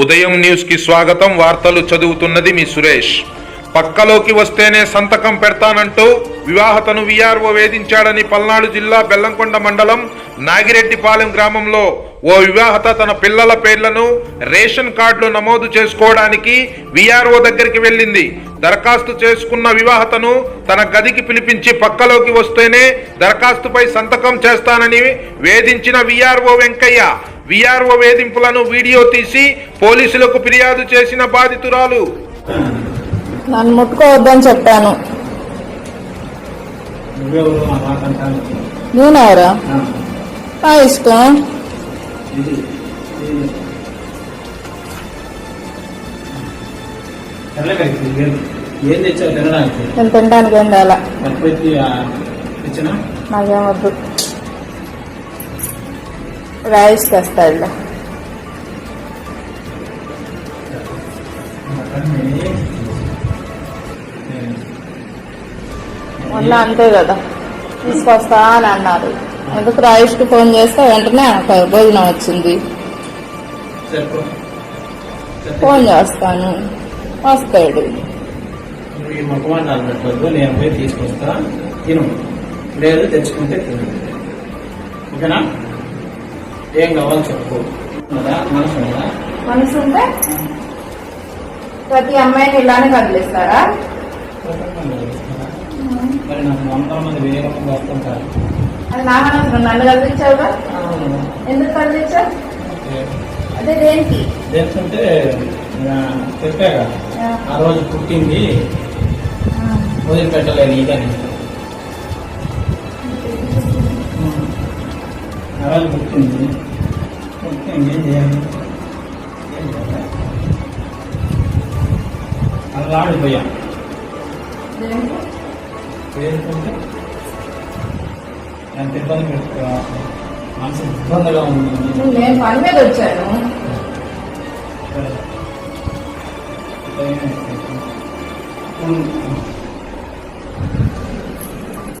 ఉదయం న్యూస్కి స్వాగతం. వార్తలు చదువుతున్నది మీ సురేష్. పక్కలోకి వస్తేనే సంతకం పెడతానంటూ వివాహతను విఆర్ఓ వేధించాడని పల్నాడు జిల్లా బెల్లంకొండ మండలం నాగిరెడ్డిపాలెం గ్రామంలో ఓ వివాహత తన పిల్లల పేర్లను రేషన్ కార్డులు నమోదు చేసుకోవడానికి విఆర్ఓ దగ్గరికి వెళ్ళింది. దరఖాస్తు చేసుకున్న వివాహతను తన గదికి పిలిపించి పక్కలోకి వస్తేనే దరఖాస్తుపై సంతకం చేస్తానని వేధించిన విఆర్ఓ వెంకయ్య విఆర్ఓ వేధింపులను వీడియో తీసి పోలీసులకు ఫిర్యాదు చేసిన బాధితురాలు. నన్ను ముట్టుకోవద్దని చెప్పాను? నేనెవరా? నా ఇష్టం. నేను తినడానికి ఏం తేలా ప్రకృతి ఇచ్చిన నాకేం వద్దు. రైస్ తెస్తా ఇల్లు మొన్న అంతే కదా. తీసుకొస్తా అని అన్నారు. ఎందుకు రాయిష్కి ఫోన్ చేస్తే వెంటనే భోజనం వచ్చింది. ఫోన్ చేస్తాను. వస్తాడు. నేను పోయి తీసుకొస్తా. తిను. లేదు తెచ్చుకుంటే తిను. ఓకేనా? ఏం కావాలి చెప్పు? మనసు? మనసు ఉంటే ప్రతి అమ్మాయిని ఇలానే కదిలిస్తారా? అది నా మనసు నన్ను కదిలించావుగా? ఎందుకు కదిలించావు? అదే దేనికి? దేనికంటే చెప్పాగా. ఆ. రోజు పుట్టింది. వదిలిపెట్టలేను ఇదని రోజు పుట్టింది పుట్టింది ఏం చేయాలి? అలా ఆడిపోయాం పేరుకుంటే ఎంత ఇబ్బంది పెట్టుకో మనసు ఇబ్బందిగా ఉంది. నేను పని మీద వచ్చాను.